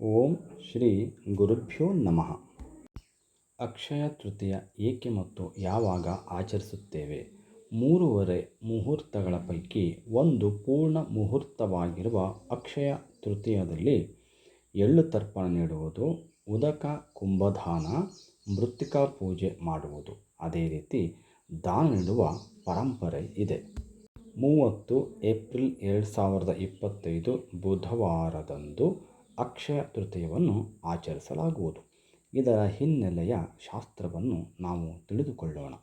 ಓಂ ಶ್ರೀ ಗುರುಭ್ಯೋ ನಮಃ. ಅಕ್ಷಯ ತೃತೀಯ ಏಕೆ ಮತ್ತು ಯಾವಾಗ ಆಚರಿಸುತ್ತೇವೆ? ಮೂರುವರೆ ಮುಹೂರ್ತಗಳ ಪೈಕಿ ಒಂದು ಪೂರ್ಣ ಮುಹೂರ್ತವಾಗಿರುವ ಅಕ್ಷಯ ತೃತೀಯದಲ್ಲಿ ಎಳ್ಳು ತರ್ಪಣ ನೀಡುವುದು, ಉದಕ, ಕುಂಭದಾನ, ಮೃತ್ತಿಕಾ ಪೂಜೆ ಮಾಡುವುದು. ಅದೇ ರೀತಿ ದಾನ ನೀಡುವ ಪರಂಪರೆ ಇದೆ. ಮೂವತ್ತು ಏಪ್ರಿಲ್ ಎರಡು ಸಾವಿರದ ಇಪ್ಪತ್ತೈದು ಬುಧವಾರದಂದು ಅಕ್ಷಯ ತೃತೀಯವನ್ನು ಆಚರಿಸಲಾಗುವುದು. ಇದರ ಹಿನ್ನೆಲೆಯ ಶಾಸ್ತ್ರವನ್ನು ನಾವು ತಿಳಿದುಕೊಳ್ಳೋಣ.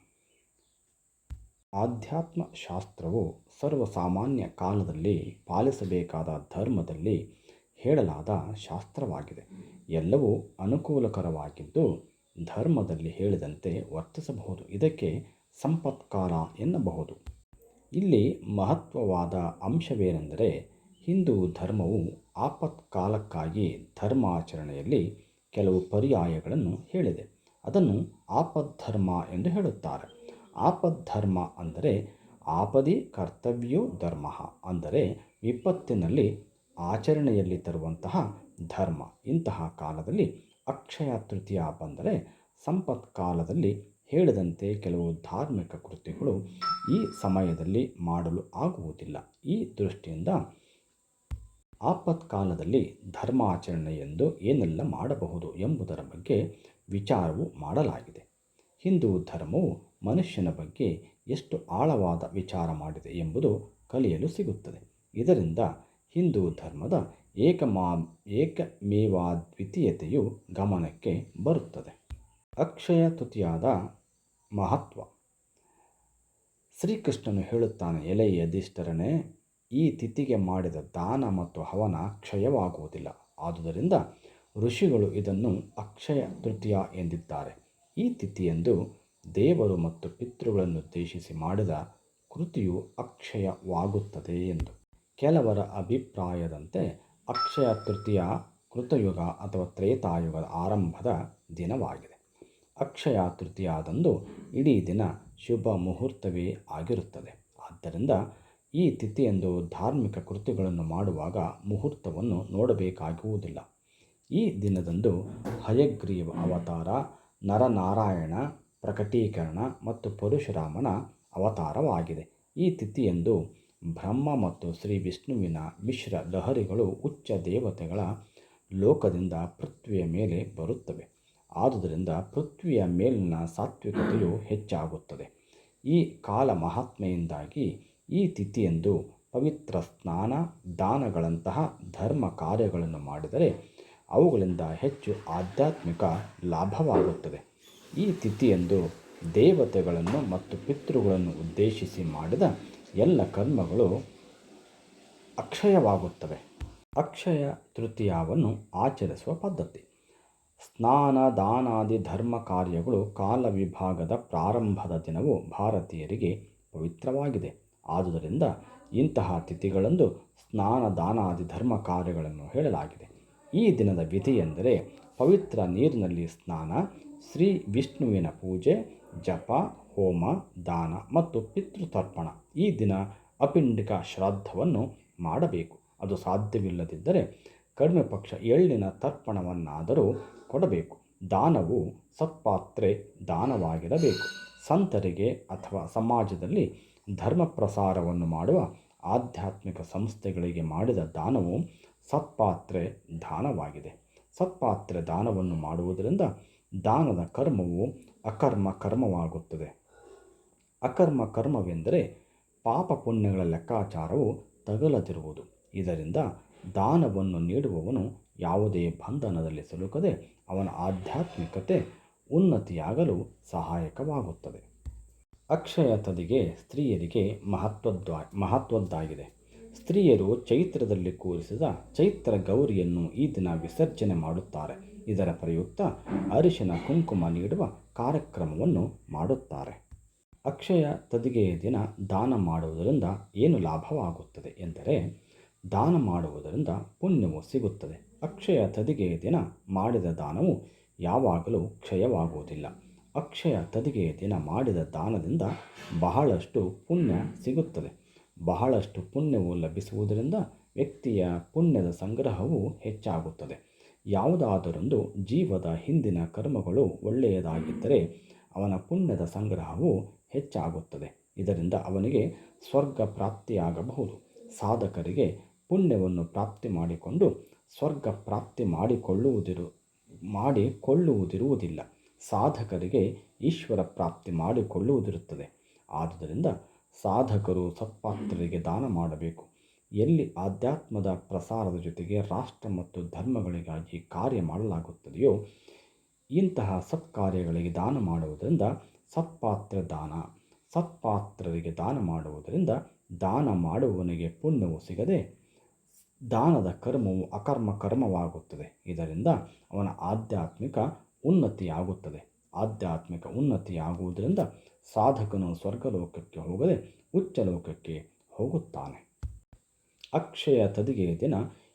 ಆಧ್ಯಾತ್ಮ ಶಾಸ್ತ್ರವು ಸರ್ವಸಾಮಾನ್ಯ ಕಾಲದಲ್ಲಿ ಪಾಲಿಸಬೇಕಾದ ಧರ್ಮದಲ್ಲಿ ಹೇಳಲಾದ ಶಾಸ್ತ್ರವಾಗಿದೆ. ಎಲ್ಲವೂ ಅನುಕೂಲಕರವಾಗಿದ್ದು ಧರ್ಮದಲ್ಲಿ ಹೇಳಿದಂತೆ ವರ್ತಿಸಬಹುದು. ಇದಕ್ಕೆ ಸಂಪತ್ಕಾರ ಎನ್ನಬಹುದು. ಇಲ್ಲಿ ಮಹತ್ವವಾದ ಅಂಶವೇನೆಂದರೆ ಹಿಂದೂ ಧರ್ಮವು ಆಪತ್ಕಾಲಕ್ಕಾಗಿ ಧರ್ಮಾಚರಣೆಯಲ್ಲಿ ಕೆಲವು ಪರ್ಯಾಯಗಳನ್ನು ಹೇಳಿದೆ. ಅದನ್ನು ಆಪದ್ಧರ್ಮ ಎಂದು ಹೇಳುತ್ತಾರೆ. ಆಪದ್ಧರ್ಮ ಅಂದರೆ ಆಪದಿ ಕರ್ತವ್ಯೋ ಧರ್ಮ ಅಂದರೆ ವಿಪತ್ತಿನಲ್ಲಿ ಆಚರಣೆಯಲ್ಲಿ ತರುವಂತಹ ಧರ್ಮ. ಇಂತಹ ಕಾಲದಲ್ಲಿ ಅಕ್ಷಯ ತೃತೀಯ ಬಂದರೆ ಸಂಪತ್ ಕಾಲದಲ್ಲಿ ಹೇಳಿದಂತೆ ಕೆಲವು ಧಾರ್ಮಿಕ ಕೃತ್ಯಗಳು ಈ ಸಮಯದಲ್ಲಿ ಮಾಡಲು ಆಗುವುದಿಲ್ಲ. ಈ ದೃಷ್ಟಿಯಿಂದ ಆಪತ್ಕಾಲದಲ್ಲಿ ಧರ್ಮಾಚರಣೆ ಎಂದು ಏನೆಲ್ಲ ಮಾಡಬಹುದು ಎಂಬುದರ ಬಗ್ಗೆ ವಿಚಾರವು ಮಾಡಲಾಗಿದೆ. ಹಿಂದೂ ಧರ್ಮವು ಮನುಷ್ಯನ ಬಗ್ಗೆ ಎಷ್ಟು ಆಳವಾದ ವಿಚಾರ ಮಾಡಿದೆ ಎಂಬುದು ಕಲಿಯಲು ಸಿಗುತ್ತದೆ. ಇದರಿಂದ ಹಿಂದೂ ಧರ್ಮದ ಏಕಮಾ, ಏಕಮೇವಾದ್ವಿತೀಯತೆಯು ಗಮನಕ್ಕೆ ಬರುತ್ತದೆ. ಅಕ್ಷಯ ತೃತೀಯಾದ ಮಹತ್ವ. ಶ್ರೀಕೃಷ್ಣನು ಹೇಳುತ್ತಾನೆ ಎಲೆ ಯಧಿಷ್ಠರನೇ ಈ ತಿಥಿಗೆ ಮಾಡಿದ ದಾನ ಮತ್ತು ಹವನ ಕ್ಷಯವಾಗುವುದಿಲ್ಲ. ಆದುದರಿಂದ ಋಷಿಗಳು ಇದನ್ನು ಅಕ್ಷಯ ತೃತೀಯ ಎಂದಿದ್ದಾರೆ. ಈ ತಿಥಿಯಂದು ದೇವರು ಮತ್ತು ಪಿತೃಗಳನ್ನು ಉದ್ದೇಶಿಸಿ ಮಾಡಿದ ಕೃತಿಯು ಅಕ್ಷಯವಾಗುತ್ತದೆ ಎಂದು. ಕೆಲವರ ಅಭಿಪ್ರಾಯದಂತೆ ಅಕ್ಷಯ ತೃತೀಯ ಕೃತಯುಗ ಅಥವಾ ತ್ರೇತಾಯುಗದ ಆರಂಭದ ದಿನವಾಗಿದೆ. ಅಕ್ಷಯ ತೃತೀಯದಂದು ಇಡೀ ದಿನ ಶುಭ ಮುಹೂರ್ತವೇ ಆಗಿರುತ್ತದೆ. ಆದ್ದರಿಂದ ಈ ತಿಥಿಯಂದು ಧಾರ್ಮಿಕ ಕೃತ್ಯಗಳನ್ನು ಮಾಡುವಾಗ ಮುಹೂರ್ತವನ್ನು ನೋಡಬೇಕಾಗುವುದಿಲ್ಲ. ಈ ದಿನದಂದು ಹಯಗ್ರೀವ ಅವತಾರ, ನರನಾರಾಯಣ, ಪ್ರಕಟೀಕರಣ ಮತ್ತು ಪರಶುರಾಮನ ಅವತಾರವಾಗಿದೆ. ಈ ತಿಥಿಯಂದು ಬ್ರಹ್ಮ ಮತ್ತು ಶ್ರೀ ವಿಷ್ಣುವಿನ ಮಿಶ್ರ ಲಹರಿಗಳು ಉಚ್ಚ ದೇವತೆಗಳ ಲೋಕದಿಂದ ಪೃಥ್ವಿಯ ಮೇಲೆ ಬರುತ್ತವೆ. ಆದುದರಿಂದ ಪೃಥ್ವಿಯ ಮೇಲಿನ ಸಾತ್ವಿಕತೆಯು ಹೆಚ್ಚಾಗುತ್ತದೆ. ಈ ಕಾಲ ಮಹಾತ್ಮೆಯಿಂದಾಗಿ ಈ ತಿಥಿಯಂದು ಪವಿತ್ರ ಸ್ನಾನ, ದಾನಗಳಂತಹ ಧರ್ಮ ಕಾರ್ಯಗಳನ್ನು ಮಾಡಿದರೆ ಅವುಗಳಿಂದ ಹೆಚ್ಚು ಆಧ್ಯಾತ್ಮಿಕ ಲಾಭವಾಗುತ್ತದೆ. ಈ ತಿಥಿಯಂದು ದೇವತೆಗಳನ್ನು ಮತ್ತು ಪಿತೃಗಳನ್ನು ಉದ್ದೇಶಿಸಿ ಮಾಡಿದ ಎಲ್ಲ ಕರ್ಮಗಳು ಅಕ್ಷಯವಾಗುತ್ತವೆ. ಅಕ್ಷಯ ತೃತೀಯವನ್ನು ಆಚರಿಸುವ ಪದ್ಧತಿ. ಸ್ನಾನ, ದಾನಾದಿ ಧರ್ಮ ಕಾರ್ಯಗಳು ಕಾಲ ವಿಭಾಗದ ಪ್ರಾರಂಭದ ದಿನವು ಭಾರತೀಯರಿಗೆ ಪವಿತ್ರವಾಗಿದೆ. ಆದುದರಿಂದ ಇಂತಹ ತಿಥಿಗಳಂದು ಸ್ನಾನ ದಾನಾದಿ ಧರ್ಮ ಕಾರ್ಯಗಳನ್ನು ಹೇಳಲಾಗಿದೆ. ಈ ದಿನದ ವಿಧಿ ಎಂದರೆ ಪವಿತ್ರ ನೀರಿನಲ್ಲಿ ಸ್ನಾನ, ಶ್ರೀ ವಿಷ್ಣುವಿನ ಪೂಜೆ, ಜಪ, ಹೋಮ, ದಾನ ಮತ್ತು ಪಿತೃತರ್ಪಣ. ಈ ದಿನ ಅಪಿಂಡಿಕ ಶ್ರಾದ್ದವನ್ನು ಮಾಡಬೇಕು. ಅದು ಸಾಧ್ಯವಿಲ್ಲದಿದ್ದರೆ ಕಡಿಮೆ ಪಕ್ಷ ಎಳ್ಳಿನ ತರ್ಪಣವನ್ನಾದರೂ ಕೊಡಬೇಕು. ದಾನವು ಸತ್ಪಾತ್ರೆ ದಾನವಾಗಿರಬೇಕು. ಸಂತರಿಗೆ ಅಥವಾ ಸಮಾಜದಲ್ಲಿ ಧರ್ಮ ಪ್ರಸಾರವನ್ನು ಮಾಡುವ ಆಧ್ಯಾತ್ಮಿಕ ಸಂಸ್ಥೆಗಳಿಗೆ ಮಾಡಿದ ದಾನವು ಸತ್ಪಾತ್ರೆ ದಾನವಾಗಿದೆ. ಸತ್ಪಾತ್ರೆ ದಾನವನ್ನು ಮಾಡುವುದರಿಂದ ದಾನದ ಕರ್ಮವು ಅಕರ್ಮ ಕರ್ಮವಾಗುತ್ತದೆ. ಅಕರ್ಮ ಕರ್ಮವೆಂದರೆ ಪಾಪ ಪುಣ್ಯಗಳ ಲೆಕ್ಕಾಚಾರವು ತಗಲದಿರುವುದು. ಇದರಿಂದ ದಾನವನ್ನು ನೀಡುವವನು ಯಾವುದೇ ಬಂಧನದಲ್ಲಿ ಸಿಲುಕದೆ ಅವನ ಆಧ್ಯಾತ್ಮಿಕತೆ ಉನ್ನತಿಯಾಗಲು ಸಹಾಯಕವಾಗುತ್ತದೆ. ಅಕ್ಷಯ ತದಿಗೆ ಸ್ತ್ರೀಯರಿಗೆ ಮಹತ್ವದ್ವಾ, ಮಹತ್ವದ್ದಾಗಿದೆ. ಸ್ತ್ರೀಯರು ಚೈತ್ರದಲ್ಲಿ ಕೂರಿಸಿದ ಚೈತ್ರ ಗೌರಿಯನ್ನು ಈ ದಿನ ವಿಸರ್ಜನೆ ಮಾಡುತ್ತಾರೆ. ಇದರ ಪ್ರಯುಕ್ತ ಅರಿಶಿನ ಕುಂಕುಮ ನೀಡುವ ಕಾರ್ಯಕ್ರಮವನ್ನು ಮಾಡುತ್ತಾರೆ. ಅಕ್ಷಯ ತದಿಗೆಯ ದಿನ ದಾನ ಮಾಡುವುದರಿಂದ ಏನು ಲಾಭವಾಗುತ್ತದೆ ಎಂದರೆ, ದಾನ ಮಾಡುವುದರಿಂದ ಪುಣ್ಯವು ಸಿಗುತ್ತದೆ. ಅಕ್ಷಯ ತದಿಗೆಯ ದಿನ ಮಾಡಿದ ದಾನವು ಯಾವಾಗಲೂ ಕ್ಷಯವಾಗುವುದಿಲ್ಲ. ಅಕ್ಷಯ ತದಿಗೆಯ ದಿನ ಮಾಡಿದ ದಾನದಿಂದ ಬಹಳಷ್ಟು ಪುಣ್ಯ ಸಿಗುತ್ತದೆ. ಬಹಳಷ್ಟು ಪುಣ್ಯವು ಲಭಿಸುವುದರಿಂದ ವ್ಯಕ್ತಿಯ ಪುಣ್ಯದ ಸಂಗ್ರಹವು ಹೆಚ್ಚಾಗುತ್ತದೆ. ಯಾವುದಾದರೊಂದು ಜೀವದ ಹಿಂದಿನ ಕರ್ಮಗಳು ಒಳ್ಳೆಯದಾಗಿದ್ದರೆ ಅವನ ಪುಣ್ಯದ ಸಂಗ್ರಹವು ಹೆಚ್ಚಾಗುತ್ತದೆ. ಇದರಿಂದ ಅವನಿಗೆ ಸ್ವರ್ಗ ಪ್ರಾಪ್ತಿಯಾಗಬಹುದು. ಸಾಧಕರಿಗೆ ಪುಣ್ಯವನ್ನು ಪ್ರಾಪ್ತಿ ಮಾಡಿಕೊಂಡು ಸ್ವರ್ಗ ಪ್ರಾಪ್ತಿ ಮಾಡಿಕೊಳ್ಳುವುದಿರು ಮಾಡಿಕೊಳ್ಳುವುದಿರುವುದಿಲ್ಲ. ಸಾಧಕರಿಗೆ ಈಶ್ವರ ಪ್ರಾಪ್ತಿ ಮಾಡಿಕೊಳ್ಳುವುದಿರುತ್ತದೆ. ಆದುದರಿಂದ ಸಾಧಕರು ಸತ್ಪಾತ್ರರಿಗೆ ದಾನ ಮಾಡಬೇಕು. ಎಲ್ಲಿ ಆಧ್ಯಾತ್ಮದ ಪ್ರಸಾರದ ಜೊತೆಗೆ ರಾಷ್ಟ್ರ ಮತ್ತು ಧರ್ಮಗಳಿಗಾಗಿ ಕಾರ್ಯ ಮಾಡಲಾಗುತ್ತದೆಯೋ, ಇಂತಹ ಸತ್ಕಾರ್ಯಗಳಿಗೆ ದಾನ ಮಾಡುವುದರಿಂದ ಸತ್ಪಾತ್ರ ದಾನ, ಸತ್ಪಾತ್ರರಿಗೆ ದಾನ ಮಾಡುವುದರಿಂದ ದಾನ ಮಾಡುವವನಿಗೆ ಪುಣ್ಯವು ಸಿಗದೆ ದಾನದ ಕರ್ಮವು ಅಕರ್ಮ ಕರ್ಮವಾಗುತ್ತದೆ. ಇದರಿಂದ ಅವನ ಆಧ್ಯಾತ್ಮಿಕ ಉನ್ನತಿಯಾಗುತ್ತದೆ. ಆಧ್ಯಾತ್ಮಿಕ ಉನ್ನತಿಯಾಗುವುದರಿಂದ ಸಾಧಕನು ಸ್ವರ್ಗಲೋಕಕ್ಕೆ ಹೋಗದೆ ಉಚ್ಚಲೋಕಕ್ಕೆ ಹೋಗುತ್ತಾನೆ. ಅಕ್ಷಯ ತದಿಗೆ ದಿನ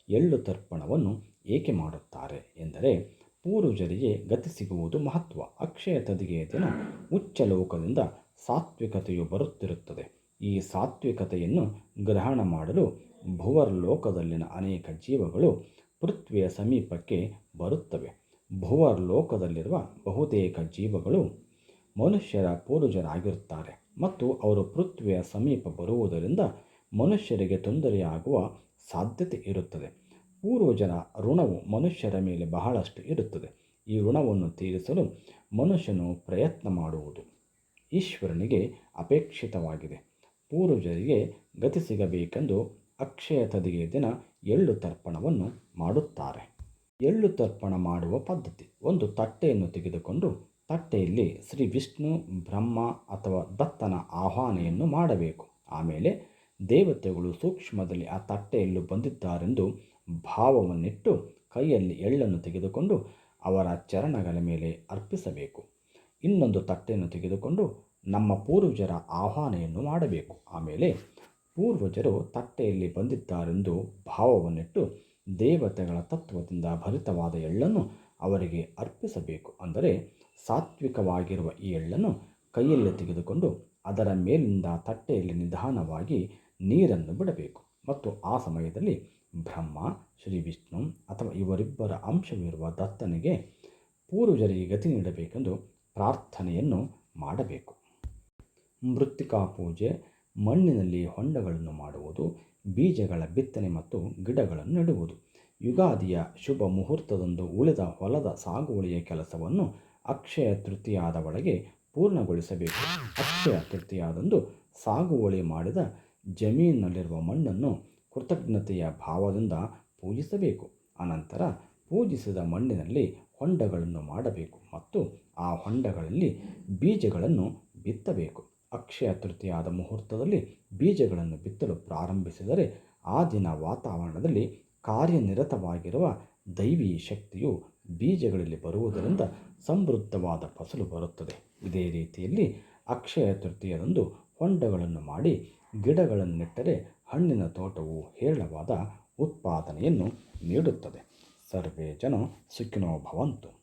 ಎಳ್ಳು ತರ್ಪಣವನ್ನು ಏಕೆ ಮಾಡುತ್ತಾರೆ ಎಂದರೆ ಪೂರ್ವಜರಿಗೆ ಗತಿ ಸಿಗುವುದು ಮಹತ್ವ. ಅಕ್ಷಯ ತದಿಗೆ ದಿನ ಉಚ್ಚಲೋಕದಿಂದ ಸಾತ್ವಿಕತೆಯು ಬರುತ್ತಿರುತ್ತದೆ. ಈ ಸಾತ್ವಿಕತೆಯನ್ನು ಗ್ರಹಣ ಮಾಡಲು ಭುವರ್ ಲೋಕದಲ್ಲಿನ ಅನೇಕ ಜೀವಗಳು ಪೃಥ್ವಿಯ ಸಮೀಪಕ್ಕೆ ಬರುತ್ತವೆ. ಭುವರ್ ಲೋಕದಲ್ಲಿರುವ ಬಹುತೇಕ ಜೀವಗಳು ಮನುಷ್ಯರ ಪೂರ್ವಜರಾಗಿರುತ್ತಾರೆ ಮತ್ತು ಅವರು ಪೃಥ್ವಿಯ ಸಮೀಪ ಬರುವುದರಿಂದ ಮನುಷ್ಯರಿಗೆ ತೊಂದರೆಯಾಗುವ ಸಾಧ್ಯತೆ ಇರುತ್ತದೆ. ಪೂರ್ವಜರ ಋಣವು ಮನುಷ್ಯರ ಮೇಲೆ ಬಹಳಷ್ಟು ಇರುತ್ತದೆ. ಈ ಋಣವನ್ನು ತೀರಿಸಲು ಮನುಷ್ಯನು ಪ್ರಯತ್ನ ಮಾಡುವುದು ಈಶ್ವರನಿಗೆ ಅಪೇಕ್ಷಿತವಾಗಿದೆ. ಪೂರ್ವಜರಿಗೆ ಗತಿ ಸಿಗಬೇಕೆಂದು ಅಕ್ಷಯ ತದಿಗೆ ದಿನ ಎಳ್ಳು ತರ್ಪಣವನ್ನು ಮಾಡುತ್ತಾರೆ. ಎಳ್ಳು ತರ್ಪಣ ಮಾಡುವ ಪದ್ಧತಿ. ಒಂದು ತಟ್ಟೆಯನ್ನು ತೆಗೆದುಕೊಂಡು ತಟ್ಟೆಯಲ್ಲಿ ಶ್ರೀ ವಿಷ್ಣು, ಬ್ರಹ್ಮ ಅಥವಾ ದತ್ತನ ಆಹ್ವಾನೆಯನ್ನು ಮಾಡಬೇಕು. ಆಮೇಲೆ ದೇವತೆಗಳು ಸೂಕ್ಷ್ಮದಲ್ಲಿ ಆ ತಟ್ಟೆಯಲ್ಲಿ ಬಂದಿದ್ದಾರೆಂದು ಭಾವವನ್ನಿಟ್ಟು ಕೈಯಲ್ಲಿ ಎಳ್ಳನ್ನು ತೆಗೆದುಕೊಂಡು ಅವರ ಚರಣಗಳ ಮೇಲೆ ಅರ್ಪಿಸಬೇಕು. ಇನ್ನೊಂದು ತಟ್ಟೆಯನ್ನು ತೆಗೆದುಕೊಂಡು ನಮ್ಮ ಪೂರ್ವಜರ ಆಹ್ವಾನೆಯನ್ನು ಮಾಡಬೇಕು. ಆಮೇಲೆ ಪೂರ್ವಜರು ತಟ್ಟೆಯಲ್ಲಿ ಬಂದಿದ್ದಾರೆಂದು ಭಾವವನ್ನಿಟ್ಟು ದೇವತೆಗಳ ತತ್ವದಿಂದ ಭರಿತವಾದ ಎಳ್ಳನ್ನು ಅವರಿಗೆ ಅರ್ಪಿಸಬೇಕು. ಅಂದರೆ ಸಾತ್ವಿಕವಾಗಿರುವ ಈ ಎಳ್ಳನ್ನು ಕೈಯಲ್ಲಿ ತೆಗೆದುಕೊಂಡು ಅದರ ಮೇಲಿಂದ ತಟ್ಟೆಯಲ್ಲಿ ನಿಧಾನವಾಗಿ ನೀರನ್ನು ಬಿಡಬೇಕು. ಮತ್ತು ಆ ಸಮಯದಲ್ಲಿ ಬ್ರಹ್ಮ, ಶ್ರೀ ವಿಷ್ಣು ಅಥವಾ ಇವರಿಬ್ಬರ ಅಂಶವಿರುವ ದತ್ತನಿಗೆ ಪೂರ್ವಜರಿಗೆ ಗತಿ ನೀಡಬೇಕೆಂದು ಪ್ರಾರ್ಥನೆಯನ್ನು ಮಾಡಬೇಕು. ಮೃತ್ತಿಕಾ ಪೂಜೆ ಮಣ್ಣಿನಲ್ಲಿ ಹೊಂಡಗಳನ್ನು ಮಾಡುವುದು, ಬೀಜಗಳ ಬಿತ್ತನೆ ಮತ್ತು ಗಿಡಗಳನ್ನು ನೆಡುವುದು. ಯುಗಾದಿಯ ಶುಭ ಮುಹೂರ್ತದಂದು ಉಳಿದ ಹೊಲದ ಸಾಗುವಳಿಯ ಕೆಲಸವನ್ನು ಅಕ್ಷಯ ತೃತೀಯಾದ ಒಳಗೆ ಪೂರ್ಣಗೊಳಿಸಬೇಕು. ಅಕ್ಷಯ ತೃತೀಯಾದಂದು ಸಾಗುವಳಿ ಮಾಡಿದ ಜಮೀನಿನಲ್ಲಿರುವ ಮಣ್ಣನ್ನು ಕೃತಜ್ಞತೆಯ ಭಾವದಿಂದ ಪೂಜಿಸಬೇಕು. ಅನಂತರ ಪೂಜಿಸಿದ ಮಣ್ಣಿನಲ್ಲಿ ಹೊಂಡಗಳನ್ನು ಮಾಡಬೇಕು ಮತ್ತು ಆ ಹೊಂಡಗಳಲ್ಲಿ ಬೀಜಗಳನ್ನು ಬಿತ್ತಬೇಕು. ಅಕ್ಷಯ ತೃತೀಯಾದ ಮುಹೂರ್ತದಲ್ಲಿ ಬೀಜಗಳನ್ನು ಬಿತ್ತಲು ಪ್ರಾರಂಭಿಸಿದರೆ ಆ ದಿನ ವಾತಾವರಣದಲ್ಲಿ ಕಾರ್ಯನಿರತವಾಗಿರುವ ದೈವಿ ಶಕ್ತಿಯು ಬೀಜಗಳಲ್ಲಿ ಬರುವುದರಿಂದ ಸಮೃದ್ಧವಾದ ಫಸಲು ಬರುತ್ತದೆ. ಇದೇ ರೀತಿಯಲ್ಲಿ ಅಕ್ಷಯ ತೃತೀಯದಂದು ಹೊಂಡಗಳನ್ನು ಮಾಡಿ ಗಿಡಗಳನ್ನು ನೆಟ್ಟರೆ ಹಣ್ಣಿನ ತೋಟವು ಹೇರಳವಾದ ಉತ್ಪಾದನೆಯನ್ನು ನೀಡುತ್ತದೆ. ಸರ್ವೇ ಜನ ಸುಖಿನೋ ಭವಂತು.